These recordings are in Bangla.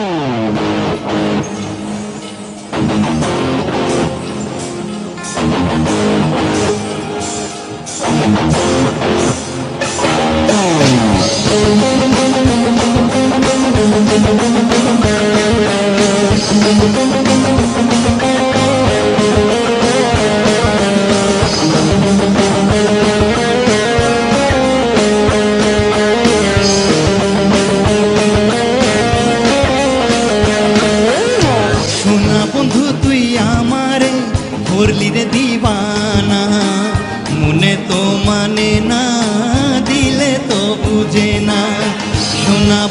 সোনা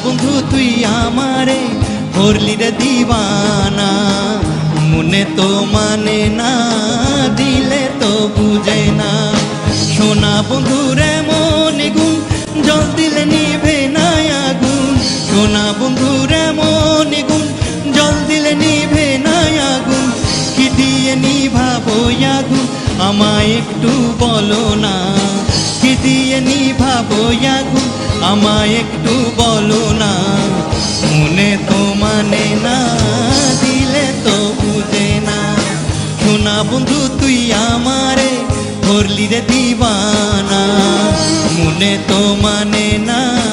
বন্ধু, তুই আমারে করলি রে দিবানা। মনে তো মানে না, দিলে তো বুঝে না। সোনা বন্ধু রে, মনে গুণ, জল দিলে নিভে না আগুন। সোনা বন্ধু রে, মনে গুণ, জল দিলে নিভে না আগুন। কি দিয়ে নিভাবো আগুন, আমায় একটু বলো না। কি দিয়ে নিভাবো আগুন আমায় একটু বলো না, মনে তো মানে না, দিলে তো বুঝে না। শোনা বন্ধু, তুই আমারে করলি রে দিবানা, মনে তো মানে না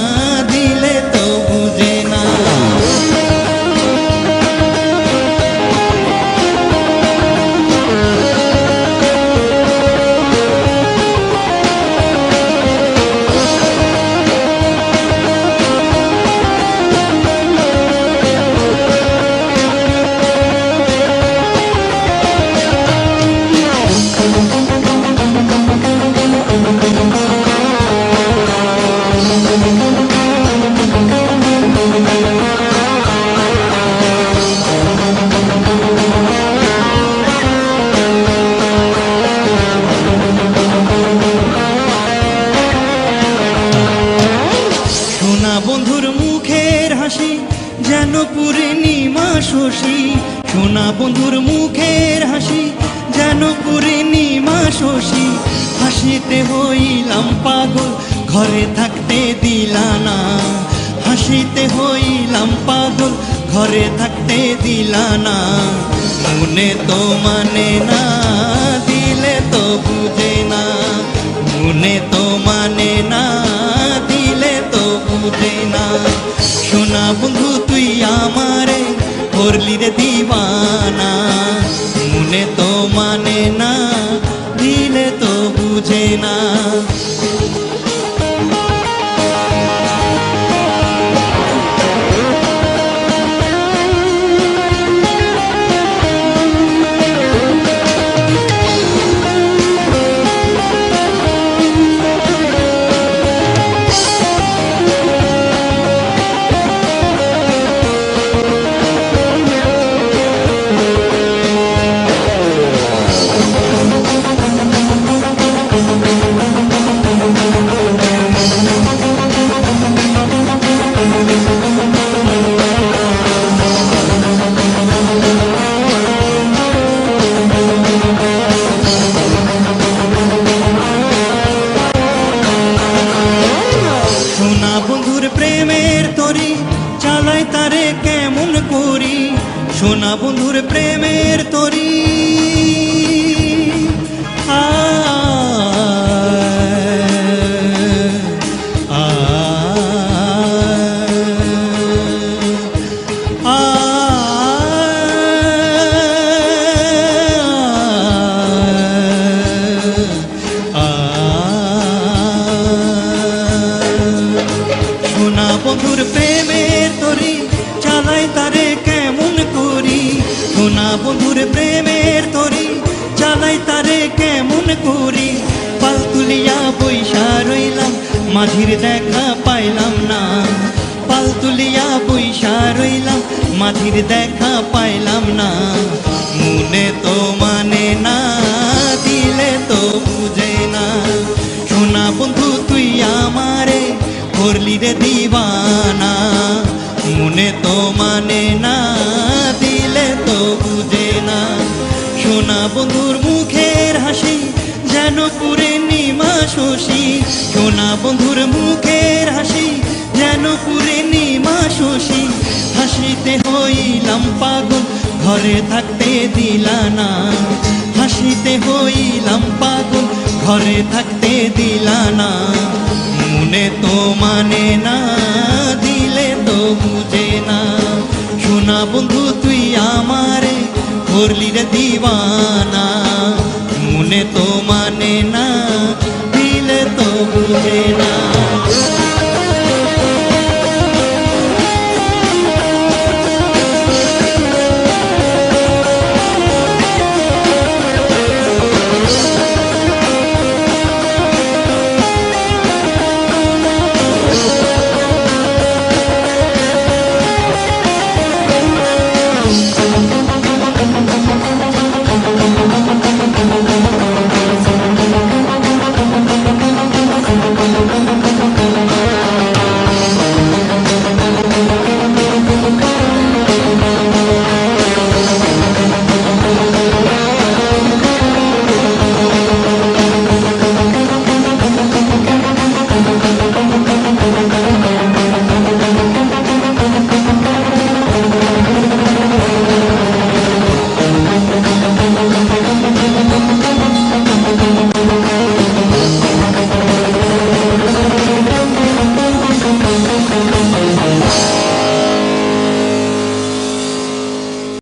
যেন পূর্ণিমা শশী। সোনা বন্ধুর মুখের হাসি যেন পূর্ণিমা শশী। হাসিতে হইলাম পাগল, ঘরে থাকতে দিলা না। হাসিতে হইলাম পাগল, ঘরে থাকতে দিলা না। মনে তো মানে না, দিলে তো বুঝে না। মনে তো মানে না করলি রে দিবানা। মনে তো মানে না দিলে তো বুঝে না। বন্ধুর প্রেমের তরি চালাই তারে কেমন করি। পাল তুলিয়া বৈশা রইলাম, মাঝির দেখা পাইলাম না। পাল তুলিয়া বৈশা রইলাম, মাঝির দেখা পাইলাম না। মনে তো মানে না, দিলে তো বুঝে না। সোনা বন্ধু, তুই আমারে করলি রে দিবানা। মনে তো মানে না না সোনা বন্ধুর মুখের হাসি যেন পুরে নিমা শশী সোনা বন্ধুর মুখের হাসি যেন পুরে নিমা শশী হাসিতে হইলাম পাগল, ঘরে থাকতে দিলা না হাসিতে হইলাম পাগল, ঘরে থাকতে দিলা না মনে তো মানে না, দিলে তো বুঝে না। শোনা বন্ধু আমারে করলি রে দিবানা মনে তোমার